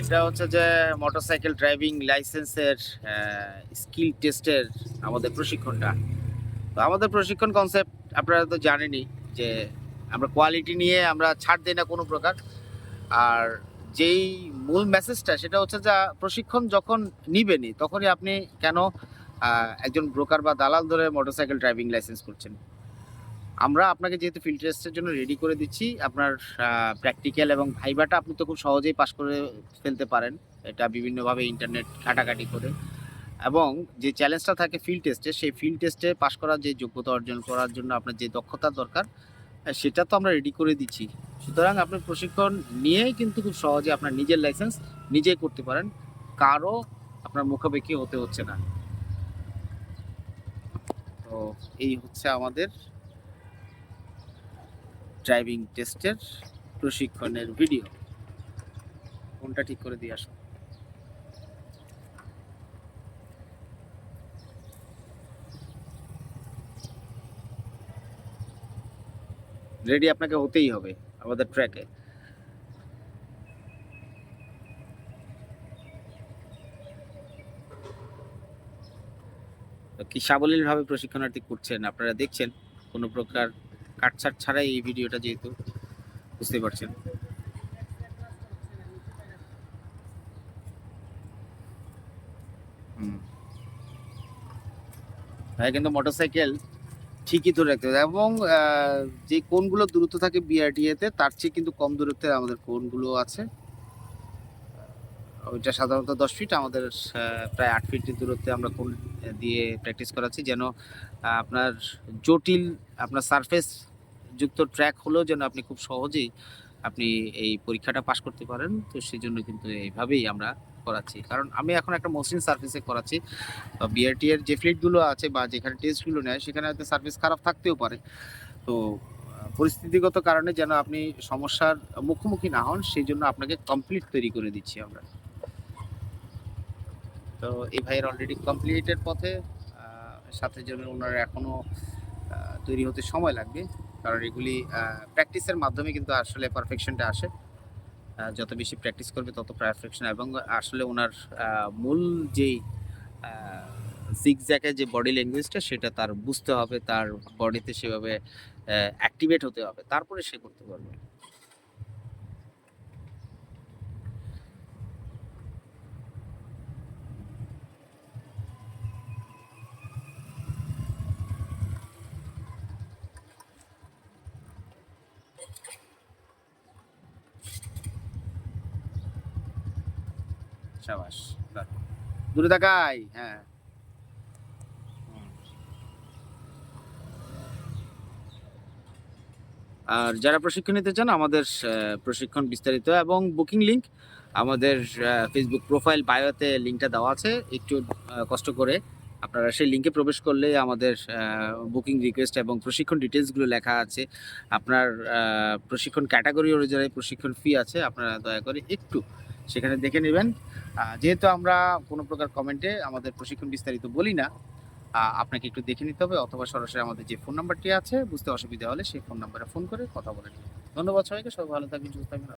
এটা হচ্ছে যে মোটরসাইকেল ড্রাইভিং লাইসেন্সের স্কিল টেস্টের আমাদের প্রশিক্ষণটা। তো আমাদের প্রশিক্ষণ কনসেপ্ট আপনারা তো জানেনই যে আমরা কোয়ালিটি নিয়ে আমরা ছাড় দিই না কোনো প্রকার। আর যেই মূল মেসেজটা সেটা হচ্ছে যে প্রশিক্ষণ যখন নিবেনই, তখনই আপনি কেন একজন ব্রোকার বা দালাল ধরে মোটরসাইকেল ড্রাইভিং লাইসেন্স করছেন। আমরা আপনাকে যেহেতু ফিল্ড টেস্টের জন্য রেডি করে দিচ্ছি, আপনার প্র্যাকটিক্যাল এবং ভাইবাটা আপনি তো খুব সহজেই পাস করে ফেলতে পারেন। এটা বিভিন্নভাবে ইন্টারনেট ঘাটাঘাটি করে। এবং যে চ্যালেঞ্জটা থাকে ফিল্ড টেস্টে সেই ফিল্ড টেস্টে পাশ করার যে যোগ্যতা অর্জন করার জন্য আপনার যে দক্ষতা দরকার সেটা তো আমরা রেডি করে দিচ্ছি। সুতরাং আপনি প্রশিক্ষণ নিয়েই কিন্তু খুব সহজে আপনার নিজের লাইসেন্স নিজেই করতে পারেন। কারও আপনার মুখোমুখি হতে হচ্ছে না। তো এই হচ্ছে আমাদের ড্রাইভিং টেস্টের প্রশিক্ষণের ভিডিও কোনটা ঠিক করে দিয়ে আসো। রেডি আপনাকে হতেই হবে আমাদের ট্র্যাকে কি সাবলীলভাবে প্রশিক্ষণার্থী করছেন, আপনারা দেখছেন কোনো প্রকার কাটছাট ছাড়াই এই ভিডিওটা যেহেতু বুঝতে পারছেন। ভাই, কিন্তু মোটরসাইকেল ঠিকই ধরে রাখতে হবে এবং যে কোনগুলো দূরত্ব থাকে বিআরটিএ তে, তার চেয়ে কিন্তু কম দূরত্বে আমাদের কোনগুলো আছে। ওইটা সাধারণত দশ ফিট আমাদের প্রায় আট ফিট দূরত্বে আমরা কোন দিয়ে প্র্যাকটিস করাচ্ছি। যেন আপনার জটিল, আপনার সারফেস যুক্ত ট্র্যাক হলেও যেন আপনি খুব সহজেই আপনি এই পরীক্ষাটা পাশ করতে পারেন। তো সেই জন্য কিন্তু এইভাবেই আমরা করাচ্ছি। কারণ আমি এখন একটা মসৃণ সার্ভিসে করাচ্ছি। বিআরটি এর যে ফ্লিটগুলো আছে বা যেখানে টেস্টগুলো নেয়, সেখানে হয়তো সার্ভিস খারাপ থাকতেও পারে। তো পরিস্থিতিগত কারণে যেন আপনি সমস্যার মুখোমুখি না হন সেই জন্য আপনাকে কমপ্লিট তৈরি করে দিচ্ছি আমরা। তো এই ভাইয়ের অলরেডি কমপ্লিটের পথে সাথে জন্য ওনার এখনও তৈরি হতে সময় লাগবে। কারণ এগুলি প্র্যাকটিসের মাধ্যমে কিন্তু আসলে পারফেকশনটা আসে। যত বেশি প্র্যাকটিস করবে তত পারফেকশন এবং আসলে ওনার মূল যেই জিগজ্যাকের যে বডি ল্যাঙ্গুয়েজটা সেটা তার বুঝতে হবে, তার বডিতে সেভাবে অ্যাক্টিভেট হতে হবে, তারপরে সে করতে পারবে। সাবাস দূরে তাকাই হ্যাঁ। আর যারা প্রশিক্ষণ নিতে চান, আমাদের প্রশিক্ষণ বিস্তারিত এবং বুকিং লিংক আমাদের ফেসবুক প্রোফাইল বায়োতে লিঙ্কটা দেওয়া আছে। একটু কষ্ট করে আপনারা সেই লিঙ্কে প্রবেশ করলে আমাদের বুকিং রিকোয়েস্ট এবং প্রশিক্ষণ ডিটেলসগুলো লেখা আছে। আপনার প্রশিক্ষণ ক্যাটাগরি অনুযায়ী প্রশিক্ষণ ফি আছে। আপনারা দয়া করে একটু সেখানে দেখে নেবেন। যেহেতু আমরা কোনো প্রকার কমেন্টে আমাদের প্রশিক্ষণ বিস্তারিত বলি না আপনাকে একটু দেখে নিতে হবে, অথবা সরাসরি আমাদের যে ফোন নাম্বারটি আছে, বুঝতে অসুবিধা হলে সেই ফোন নাম্বারে ফোন করে কথা বলে ধন্যবাদ সবাইকে, সবাই ভালো থাকবেন, সুস্থ থাকবেন।